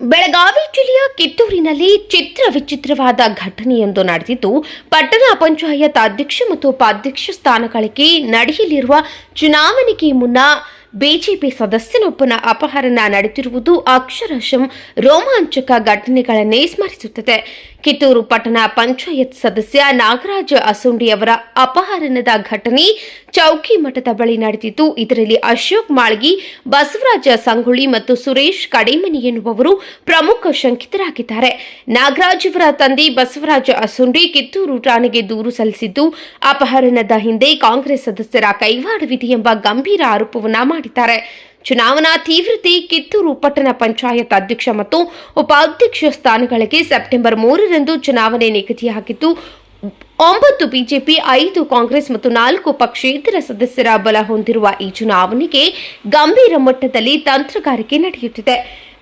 ಬೆಳಗಾವಿ ಜಿಲ್ಲೆಯ ಕಿತ್ತೂರಿನಲ್ಲಿ ಚಿತ್ರ ವಿಚಿತ್ರವಾದ ಘಟನೆಯೊಂದು ನಡೆದಿದ್ದು, ಪಟ್ಟಣ ಪಂಚಾಯತ್ ಅಧ್ಯಕ್ಷ ಮತ್ತು ಉಪಾಧ್ಯಕ್ಷ ಸ್ಥಾನಗಳಿಗೆ ನಡೆಯಲಿರುವ ಚುನಾವಣೆಗೆ ಮುನ್ನ ಬಿಜೆಪಿ ಸದಸ್ಯನೊಬ್ಬನ ಅಪಹರಣ ನಡೆದಿರುವುದು ಅಕ್ಷರಶಃ ರೋಮಾಂಚಕ ಘಟನೆಗಳನ್ನೇ ಸ್ಮರಿಸುತ್ತದೆ. ಕಿತ್ತೂರು ಪಟ್ಟಣ ಪಂಚಾಯತ್ ಸದಸ್ಯ ನಾಗರಾಜ ಅಸುಂಡಿ ಅವರ ಅಪಹರಣದ ಘಟನೆ ಚೌಕಿ ಮಠದ ಬಳಿ ನಡೆದಿದ್ದು ಇದರಲ್ಲಿ ಅಶೋಕ್ ಮಾಳ್ಗಿ, ಬಸವರಾಜ ಸಂಗೊಳ್ಳಿ ಮತ್ತು ಸುರೇಶ್ ಕಡೇಮನಿ ಎನ್ನುವವರು ಪ್ರಮುಖ ಶಂಕಿತರಾಗಿದ್ದಾರೆ. ನಾಗರಾಜ್ ಅವರ ತಂದೆ ಬಸವರಾಜ ಅಸುಂಡಿ ಕಿತ್ತೂರು ಠಾಣೆಗೆ ದೂರು ಸಲ್ಲಿಸಿದ್ದು, ಅಪಹರಣದ ಹಿಂದೆ ಕಾಂಗ್ರೆಸ್ ಸದಸ್ಯರ ಕೈವಾಡವಿದೆ ಎಂಬ ಗಂಭೀರ ಆರೋಪವನ್ನ ಮಾಡಿದ್ದಾರೆ. ಚುನಾವಣಾ ತೀವ್ರತೆ ಕಿತ್ತೂರು ಪಟ್ಟಣ ಪಂಚಾಯತ್ ಅಧ್ಯಕ್ಷ ಮತ್ತು ಉಪಾಧ್ಯಕ್ಷ ಸ್ಥಾನಗಳಿಗೆ ಸೆಪ್ಟೆಂಬರ್ ಮೂರರಂದು ಚುನಾವಣೆ ನಿಗದಿಯಾಗಿದ್ದು ಒಂಬತ್ತು ಬಿಜೆಪಿ, ಐದು ಕಾಂಗ್ರೆಸ್ ಮತ್ತು ನಾಲ್ಕು ಪಕ್ಷೇತರ ಸದಸ್ಯರ ಬಲ ಹೊಂದಿರುವ ಈ ಚುನಾವಣೆಗೆ ಗಂಭೀರ ಮಟ್ಟದಲ್ಲಿ ತಂತ್ರಗಾರಿಕೆ ನಡೆಯುತ್ತಿದೆ.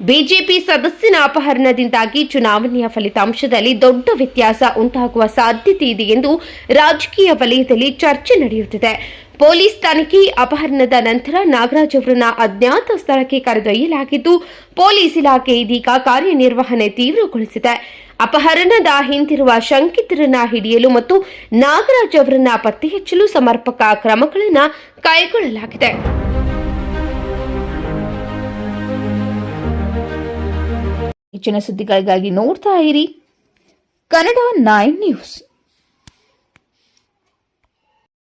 ಬಿಜೆಪಿ ಸದಸ್ಯನ ಅಪಹರಣದಿಂದಾಗಿ ಚುನಾವಣೆಯ ಫಲಿತಾಂಶದಲ್ಲಿ ದೊಡ್ಡ ವ್ಯತ್ಯಾಸ ಉಂಟಾಗುವ ಸಾಧ್ಯತೆ ಇದೆ ಎಂದು ರಾಜಕೀಯ ವಲಯದಲ್ಲಿ ಚರ್ಚೆ ನಡೆಯುತ್ತಿದೆ. ಪೊಲೀಸ್ ತನಿಖೆ ಅಪಹರಣದ ನಂತರ ನಾಗರಾಜ್ ಅವರನ್ನ ಅಜ್ಞಾತ ಸ್ಥಳಕ್ಕೆ ಕರೆದೊಯ್ಯಲಾಗಿದ್ದು, ಪೊಲೀಸ್ ಇಲಾಖೆ ಇದೀಗ ಕಾರ್ಯನಿರ್ವಹಣೆ ತೀವ್ರಗೊಳಿಸಿದೆ. ಅಪಹರಣದ ಹಿಂದಿರುವ ಶಂಕಿತರನ್ನ ಹಿಡಿಯಲು ಮತ್ತು ನಾಗರಾಜ್ ಅವರನ್ನ ಪತ್ತೆ ಹಚ್ಚಲು ಸಮರ್ಪಕ ಕ್ರಮಗಳನ್ನು ಕೈಗೊಳ್ಳಲಾಗಿದೆ. ಹೆಚ್ಚಿನ ಸುದ್ದಿಗಳಿಗಾಗಿ ನೋಡ್ತಾ ಇರಿ ಕನ್ನಡ ನೈನ್ ನ್ಯೂಸ್.